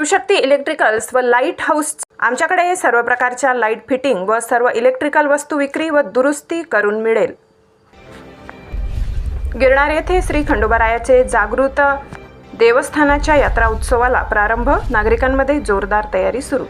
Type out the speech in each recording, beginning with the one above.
Shivshakti electricals व light house आमच्याकडे सर्व प्रकारच्या लाइट फिटिंग व सर्व इलेक्ट्रिकल वस्तू विक्री व दुरुस्ती करून मिळेल. गिरणार येथे श्री खंडोबारायाचे जागृत देवस्थानाच्या यात्रा उत्सवाला प्रारंभ. नागरिकांमध्ये जोरदार तयारी सुरू.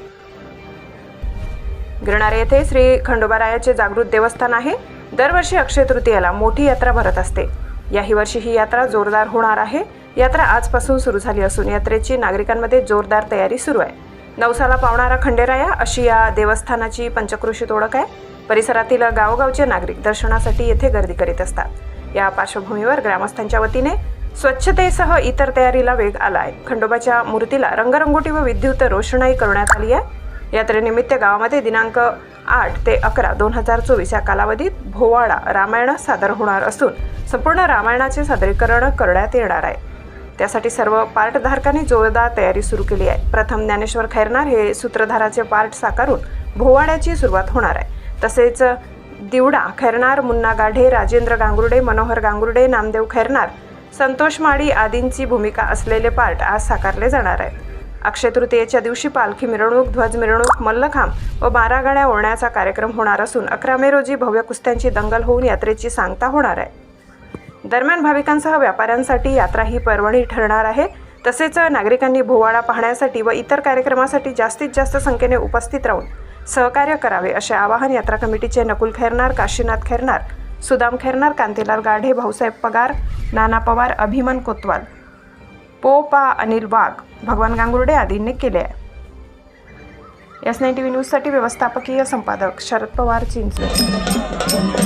गिरणार येथे श्री खंडोबारायाचे जागृत देवस्थान आहे. दरवर्षी अक्षय तृतीयाला मोठी यात्रा भरत असते. याही वर्षी ही यात्रा जोरदार होणार आहे. यात्रा आजपासून सुरू झाली असून यात्रेची नागरिकांमध्ये जोरदार तयारी सुरू आहे. नवसाला पावणारा खंडेराया अशी या देवस्थानाची पंचक्रोशीत ओळख आहे. परिसरातील गावोगावचे नागरिक दर्शनासाठी येथे गर्दी करीत असतात. या पार्श्वभूमीवर ग्रामस्थांच्या वतीने स्वच्छतेसह इतर तयारीला वेग आला आहे. खंडोबाच्या मूर्तीला रंगरंगोटी व विद्युत रोषणाई करण्यात आली आहे. यात्रेनिमित्त गावामध्ये दिनांक आठ ते अकरा दोन हजार चोवीस या कालावधीत भोवाळा रामायण सादर होणार असून संपूर्ण रामायणाचे सादरीकरण करण्यात येणार आहे. त्यासाठी सर्व पार्टधारकांनी जोरदार तयारी सुरू केली आहे. प्रथम ज्ञानेश्वर खैरनार हे सूत्रधाराचे पार्ट साकारून भोवाड्याची सुरुवात होणार आहे. तसेच दिवडा खैरनार मुन्ना गाढे राजेंद्र गांगुर्डे मनोहर गांगुर्डे नामदेव खैरनार संतोष माळी आदींची भूमिका असलेले पार्ट आज साकारले जाणार आहेत. अक्षय तृतीयेच्या दिवशी पालखी मिरवणूक ध्वज मिरवणूक मल्लखांब व बारा गाड्या ओढण्याचा कार्यक्रम होणार असून अकरा मे रोजी भव्य कुस्त्यांची दंगल होऊन यात्रेची सांगता होणार आहे. दरम्यान भाविकांसह व्यापाऱ्यांसाठी यात्रा ही पर्वणी ठरणार आहे. तसेच नागरिकांनी भोवाळा पाहण्यासाठी व इतर कार्यक्रमासाठी जास्तीत जास्त संख्येने उपस्थित राहून सहकार्य करावे असे आवाहन यात्रा कमिटीचे नकुल खैरनार काशीनाथ खैरनार सुदाम खैरनार कांतीलाल गाढे भाऊसाहेब पगार नाना पवार अभिमन कोतवाल पो पा अनिल वाघ भगवान गांगुर्डे आदींनी केले आहे. एस नाईन टी व्ही न्यूजसाठी व्यवस्थापकीय संपादक शरद पवार चिंचले